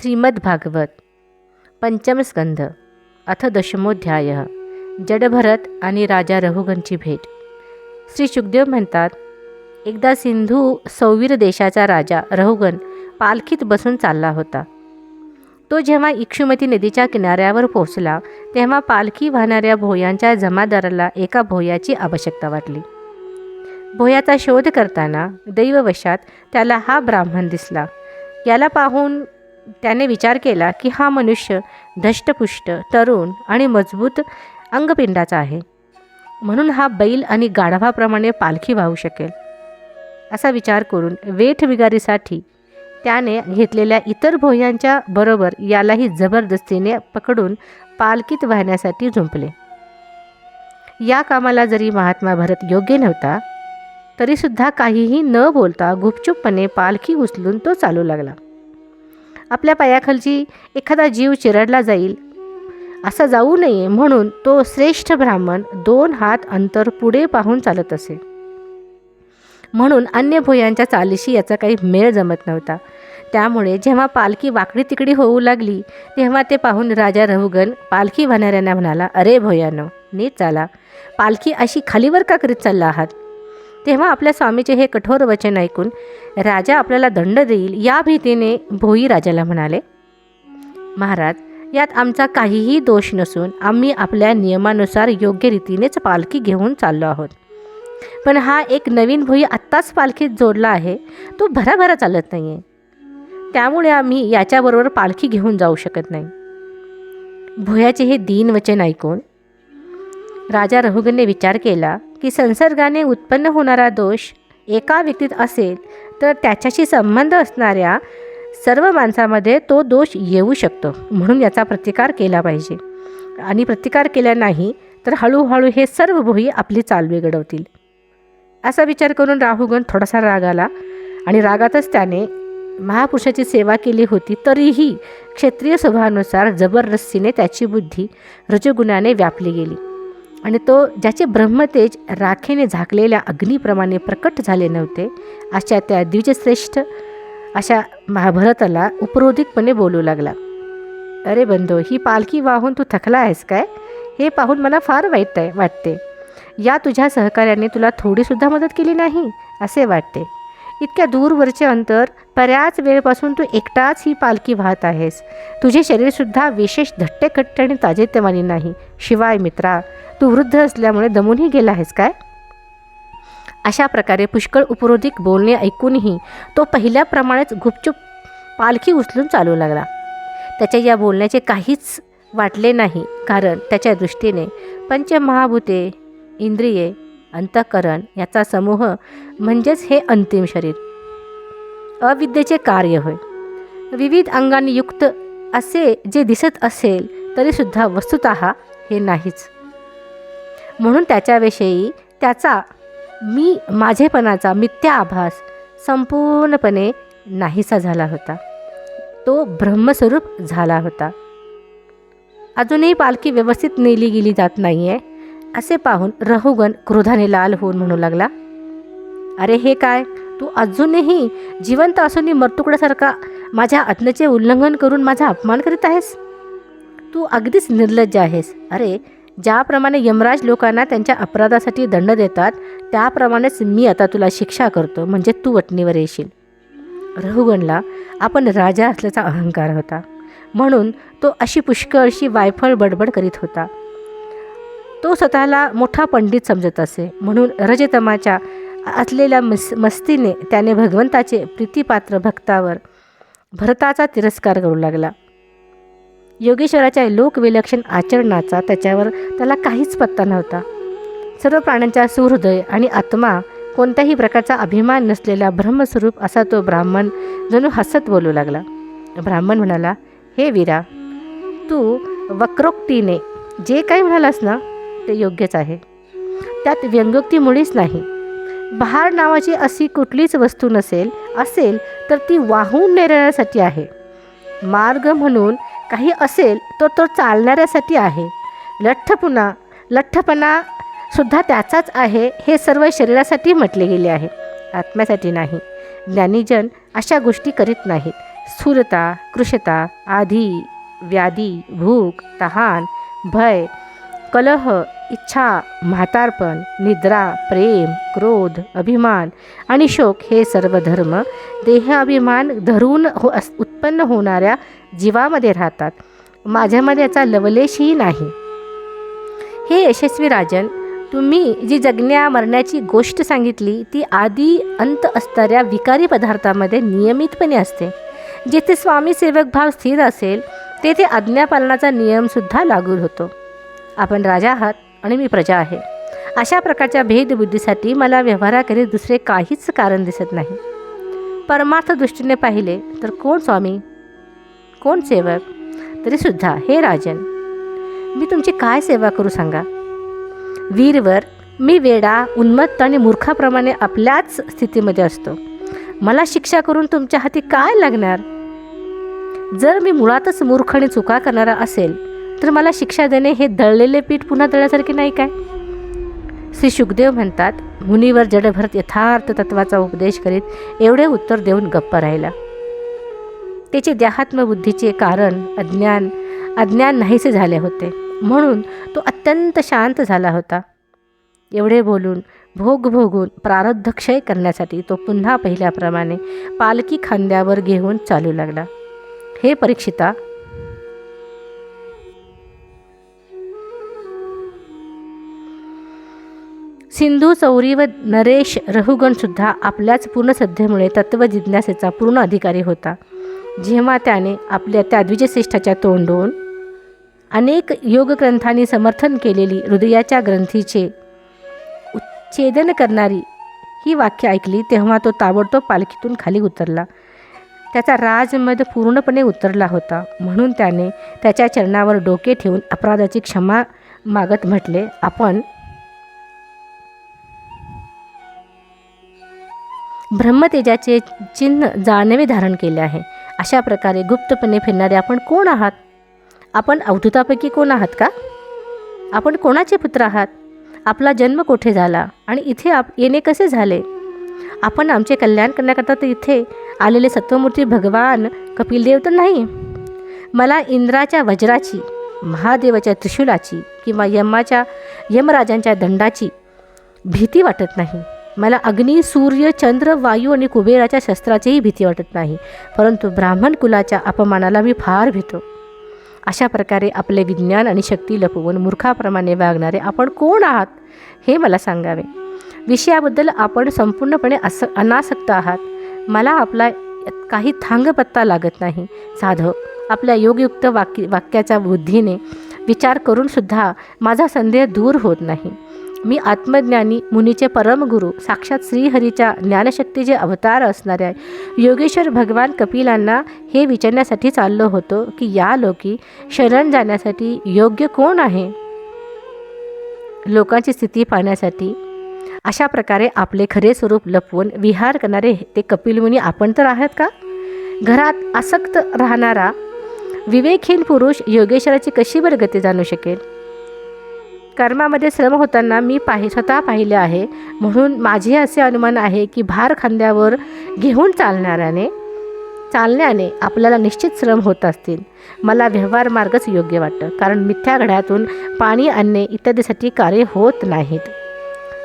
श्रीमद भागवत पंचम स्कंध अथ दशमोध्याय जडभरत आणि राजा रघुगणची भेट. श्री शुकदेव म्हणतात एकदा सिंधू सौवीर देशाचा राजा रघुगण पालखीत बसून चालला होता. तो जेव्हा इक्षुमती नदीच्या किनाऱ्यावर पोहोचला तेव्हा पालखी वाहणाऱ्या भोयांच्या जमादाराला एका भोयाची आवश्यकता वाटली. भोयाचा शोध करताना दैववशात त्याला हा ब्राह्मण दिसला. याला पाहून त्याने विचार केला की हा मनुष्य धष्टपुष्ट तरुण आणि मजबूत अंगपिंडाचा आहे. म्हणून हा बैल आणि गाढवाप्रमाणे पालखी वाहू शकेल. असा विचार करून वेठ विगारीसाठी त्याने घेतलेल्या इतर भोयांच्या बरोबर यालाही जबरदस्तीने पकडून पालखीत वाहण्यासाठी झुंपले. या कामाला जरी महात्मा भरत योग्य नव्हता तरीसुद्धा काहीही न बोलता गुपचूपपणे पालखी उचलून तो चालू लागला. आपल्या पायाखालची एखादा जीव चिरडला जाईल. असा जाऊ नये म्हणून तो श्रेष्ठ ब्राह्मण दोन हात अंतर पुढे पाहून चालत असे. म्हणून अन्य भुयांच्या चालीशी याचा काही मेळ जमत नव्हता. त्यामुळे जेव्हा पालखी वाकडी तिकडी होऊ लागली तेव्हा ते पाहून राजा रहुगन पालखी वाहणाऱ्यांना म्हणाला अरे भोयानो नीट चाला. पालखी अशी खालीवर का करीत चालला आहात? तेव्हा आपल्या स्वामीचे हे कठोर वचन ऐकून राजा आपल्याला दंड देईल या भीतीने भोई राजाला म्हणाले महाराज यात आमचा काहीही दोष नसून आम्ही आपल्या नियमानुसार योग्य रीतीनेच पालखी घेऊन चाललो आहोत. पण हा एक नवीन भोई आत्ताच पालखीत जोडला आहे तो भराभरा चालत नाही आहे त्यामुळे आम्ही याच्याबरोबर पालखी घेऊन जाऊ शकत नाही. भोयाचे हे दीन वचन ऐकून राजा रहुगणने विचार केला की संसर्गाने उत्पन्न होणारा दोष एका व्यक्तीत असेल तर त्याच्याशी संबंध असणाऱ्या सर्व माणसामध्ये तो दोष येऊ शकतो. म्हणून याचा प्रतिकार केला पाहिजे. आणि प्रतिकार केला नाही तर हळूहळू हे सर्व भोई आपली चाल बिघडवतील. असा विचार करून राहुगण थोडासा राग आला आणि रागातच त्याने महापुरुषाची सेवा केली होती तरीही क्षेत्रीय स्वभावानुसार जबरदस्तीने त्याची बुद्धी रजगुणाने व्यापली गेली. आणि तो ज्याचे ब्रह्मतेज राखेने झाकलेल्या अग्नीप्रमाणे प्रकट झाले नव्हते अशा त्या द्विजश्रेष्ठ अशा महाभारताला उपरोधिकपणे बोलू लागला. अरे बंधो ही पालखी वाहून तू थकला आहेस काय? हे पाहून मला फार वाईट आहे वाटते. या तुझ्या सहकार्याने तुला थोडीसुद्धा मदत केली नाही असे वाटते. इतक्या दूरवरचे अंतर बऱ्याच वेळपासून तू एकटाच ही पालखी वाहत आहेस. तुझे शरीरसुद्धा विशेष धट्टेकट्टे आणि ताजेतवानी नाही. शिवाय मित्रा तू वृद्ध असल्यामुळे दमूनही गेला आहेस काय? अशा प्रकारे पुष्कळ उपरोधिक बोलणे ऐकूनही तो पहिल्याप्रमाणेच गुपचूप पालखी उचलून चालू लागला. त्याच्या या बोलण्याचे काहीच वाटले नाही कारण त्याच्या दृष्टीने पंचमहाभूते इंद्रिये अंतःकरण याचा समूह म्हणजेच हे अंतिम शरीर. अविद्येचे कार्य होय. विविध अंगांनी युक्त असे जे दिसत असेल तरीसुद्धा वस्तुत हे नाहीच. म्हणून त्याच्याविषयी त्याचा मी माझेपणाचा मिथ्या आभास संपूर्णपणे नाहीसा झाला होता. तो ब्रह्मस्वरूप झाला होता. अजूनही पालखी व्यवस्थित नेली गेली जात नाही आहे असे पाहून रहुगण क्रोधाने लाल होऊन म्हणू लागला अरे हे काय? तू अजूनही जिवंत असूनही मरतुकड्यासारखा माझ्या आज्ञेचे उल्लंघन करून माझा अपमान करीत आहेस? तू अगदीच निर्लज्ज आहेस. अरे ज्याप्रमाणे यमराज लोकांना त्यांच्या अपराधासाठी दंड देतात त्याप्रमाणेच मी आता तुला शिक्षा करतो म्हणजे तू वटणीवर येशील. रहुगणला आपण राजा असल्याचा अहंकार होता. म्हणून तो अशी पुष्कळशी वायफळ बडबड करीत होता. तो स्वतःला मोठा पंडित समजत असे. म्हणून रजतमाच्या असलेल्या मस मस्तीने त्याने भगवंताचे प्रीतिपात्र भक्तावर भरताचा तिरस्कार करू लागला. योगेश्वराच्या लोकविलक्षण आचरणाचा त्याच्यावर त्याला काहीच पत्ता नव्हता. सर्व प्राण्यांचा सुहृदय आणि आत्मा कोणत्याही प्रकारचा अभिमान नसलेला ब्रह्मस्वरूप असा तो ब्राह्मण जणू हसत बोलू लागला. ब्राह्मण म्हणाला हे वीरा तू वक्रोक्तीने जे काही म्हणालास ना ते योग्यच आहे. त्यात व्यंगोक्ती मुळीच नाही. बहार नावाची अशी कुठलीच वस्तू नसेल असेल तर ती वाहून नेण्यासाठी आहे. मार्ग म्हणून काही असेल तर तो चालणाऱ्यासाठी आहे. लठ्ठपुणा लठ्ठपणा सुद्धा त्याचाच आहे हे सर्व शरीरासाठी म्हटले गेले आहे. आत्म्यासाठी नाही. ज्ञानीजन अशा गोष्टी करीत नाहीत. स्थूलता कृशता आधी व्याधी भूक तहान भय कलह इच्छा म्हातारपण निद्रा प्रेम क्रोध अभिमान आणि शोक हे सर्व धर्म देहाभिमान धरून हो अस उत्पन्न होणाऱ्या जीवामध्ये राहतात. माझ्यामध्ये याचा लवलेशही नाही. हे यशस्वी राजन तुम्ही जी जगण्या मरण्याची गोष्ट सांगितली ती आधी अंत असणाऱ्या विकारी पदार्थामध्ये नियमितपणे असते. जिथे स्वामी सेवक भाव स्थिर असेल तेथे आज्ञापालनाचा नियमसुद्धा लागू होतो. आपण राजा आहात. आणि मी प्रजा आहे. अशा प्रकारच्या भेदबुद्धीसाठी मला व्यवहाराकरीत दुसरे काहीच कारण दिसत नाही. परमार्थ दृष्टीने पाहिले तर कोण स्वामी? कोण सेवक? तरीसुद्धा हे राजन. मी तुमची काय सेवा करू सांगा? वीरवर मी वेडा उन्मत्त आणि मूर्खाप्रमाणे आपल्याच स्थितीमध्ये असतो. मला शिक्षा करून तुमच्या हाती काय लागणार? जर मी मुळातच मूर्ख आणि चुका करणारा असेल तर मला शिक्षा देणे हे दळलेले पीठ पुन्हा दळल्यासारखे नाही काय? श्री शुकदेव म्हणतात मुनीवर जडभरत यथार्थ तत्वाचा उपदेश करीत एवढे उत्तर देऊन गप्प राहिला. त्याचे देहात्मबुद्धीचे कारण अज्ञान अज्ञान नाहीसे झाले होते. म्हणून तो अत्यंत शांत झाला होता. एवढे बोलून भोग भोगून प्रारब्ध क्षय करण्यासाठी तो पुन्हा पहिल्याप्रमाणे पालखी खांद्यावर घेऊन चालू लागला. हे परीक्षिता सिंधू चौरी व नरेश रहुगणसुद्धा आपल्याच पूर्ण श्रद्धेमुळे तत्वजिज्ञासेचा पूर्ण अधिकारी होता. जेव्हा त्याने आपल्या त्या द्विजश्रेष्ठाच्या तोंडून अनेक योगग्रंथांनी समर्थन केलेली हृदयाच्या ग्रंथीचे उच्छेदन करणारी ही वाक्य ऐकली तेव्हा तो ताबडतोब पालखीतून खाली उतरला. त्याचा राजमद पूर्णपणे उतरला होता. म्हणून त्याने त्याच्या चरणावर डोके ठेवून अपराधाची क्षमा मागत म्हटले आपण ब्रह्मतेजाचे चिन्ह जाणवे धारण केले आहे. अशा प्रकारे गुप्तपणे फिरणारे आपण कोण आहात? आपण अवधूतापैकी कोण आहात का? आपण कोणाचे पुत्र आहात? आपला जन्म कोठे झाला? आणि इथे आप येणे कसे झाले? आपण आमचे कल्याण करण्याकरता तर इथे आलेले सत्वमूर्ती भगवान कपिलदेव तर नाही? मला इंद्राच्या वज्राची महादेवाच्या त्रिशूलाची किंवा यमाच्या यमराजांच्या दंडाची भीती वाटत नाही. मला अग्नी सूर्य चंद्र वायू आणि कुबेराच्या शस्त्राचीही भीती वाटत नाही परंतु ब्राह्मण कुलाच्या अपमानाला मी फार भीतो. अशा प्रकारे आपले विज्ञान आणि शक्ती लपवून मूर्खाप्रमाणे वागणारे आपण कोण आहात हे मला सांगावे. विषयाबद्दल आपण संपूर्णपणे अस अनासक्त आहात. मला आपला काही थांगपत्ता लागत नाही. साधं आपल्या योगयुक्त वाक्य वाक्याच्या बुद्धीने विचार करूनसुद्धा माझा संदेह दूर होत नाही. मी आत्मज्ञानी मुनीचे परमगुरू साक्षात श्रीहरीच्या ज्ञानशक्तीचे अवतार असणाऱ्या योगेश्वर भगवान कपिलांना हे विचारण्यासाठी चाललो होतो की या लोकी शरण जाण्यासाठी योग्य कोण आहे? लोकांची स्थिती पाहण्यासाठी. अशा प्रकारे आपले खरे स्वरूप लपवून विहार करणारे ते कपिलमुनी आपण तर आहात का? घरात आसक्त राहणारा विवेकहीन पुरुष योगेश्वराची कशी बरं गती जाणू शकेल? कर्मामध्ये श्रम होताना मी पाहि स्वतः पाहिले आहे. म्हणून माझे असे अनुमान आहे की भार खांद्यावर घेऊन चालणाऱ्याने चालण्याने आपल्याला निश्चित श्रम होत असतील. मला व्यवहार मार्गच योग्य वाटतं कारण मिथ्या घड्यातून पाणी आणणे इत्यादीसाठी कार्य होत नाहीत.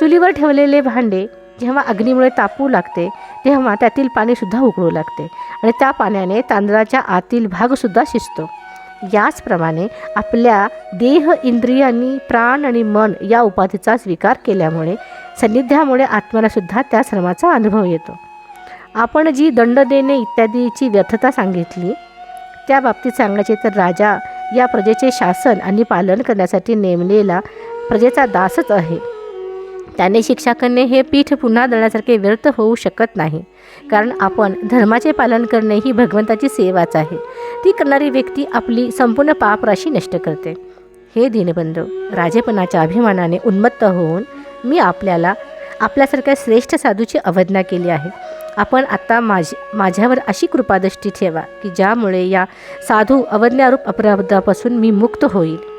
चुलीवर ठेवलेले भांडे जेव्हा अग्नीमुळे तापू लागते तेव्हा त्यातील पाणीसुद्धा उकळू लागते आणि त्या पाण्याने तांदळाच्या आतील भागसुद्धा शिजतो. याचप्रमाणे आपल्या देह इंद्रियांनी प्राण आणि मन या उपाधीचा स्वीकार केल्यामुळे सान्निध्यामुळे आत्म्यालासुद्धा त्या श्रमाचा अनुभव येतो. आपण जी दंड देणे इत्यादीची व्यर्थता सांगितली त्या बाबतीत सांगायचे तर राजा या प्रजेचे शासन आणि पालन करण्यासाठी नेमलेला प्रजेचा दासच आहे. त्याने शिक्षा करणे हे पीठ पुन्हा दळण्यासारखे व्यर्थ होऊ शकत नाही. कारण आपण धर्माचे पालन करणे ही भगवंताची सेवाच आहे. ती करणारी व्यक्ती आपली संपूर्ण पापराशी नष्ट करते. हे दीनबंधू राजेपणाच्या अभिमानाने उन्मत्त होऊन मी आपल्याला आपल्यासारख्या श्रेष्ठ साधूची अवज्ञा केली आहे. आपण आता माझ माझ्यावर अशी कृपादृष्टी ठेवा की ज्यामुळे या साधू अवज्ञारूप अपराधापासून मी मुक्त होईल.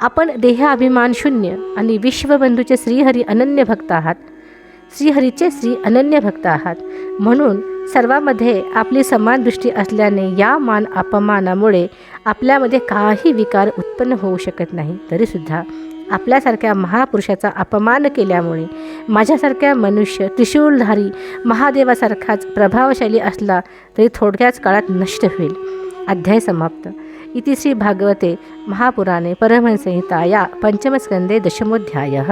आपण देहाभिमान शून्य आणि विश्वबंधूचे श्रीहरी अनन्य भक्त आहात. श्रीहरीचे श्री अनन्य भक्त आहात. म्हणून सर्वांमध्ये आपली समान दृष्टी असल्याने या मान अपमानामुळे आपल्यामध्ये काही विकार उत्पन्न होऊ शकत नाही. तरीसुद्धा आपल्यासारख्या महापुरुषाचा अपमान केल्यामुळे माझ्यासारख्या मनुष्य त्रिशूलधारी महादेवासारखाच प्रभावशाली असला तरी थोडक्याच काळात नष्ट होईल. अध्याय समाप्त. इति श्रीभागवते महापुराणे परमहंसंहिता या पंचमस्कंदे दशमोध्यायः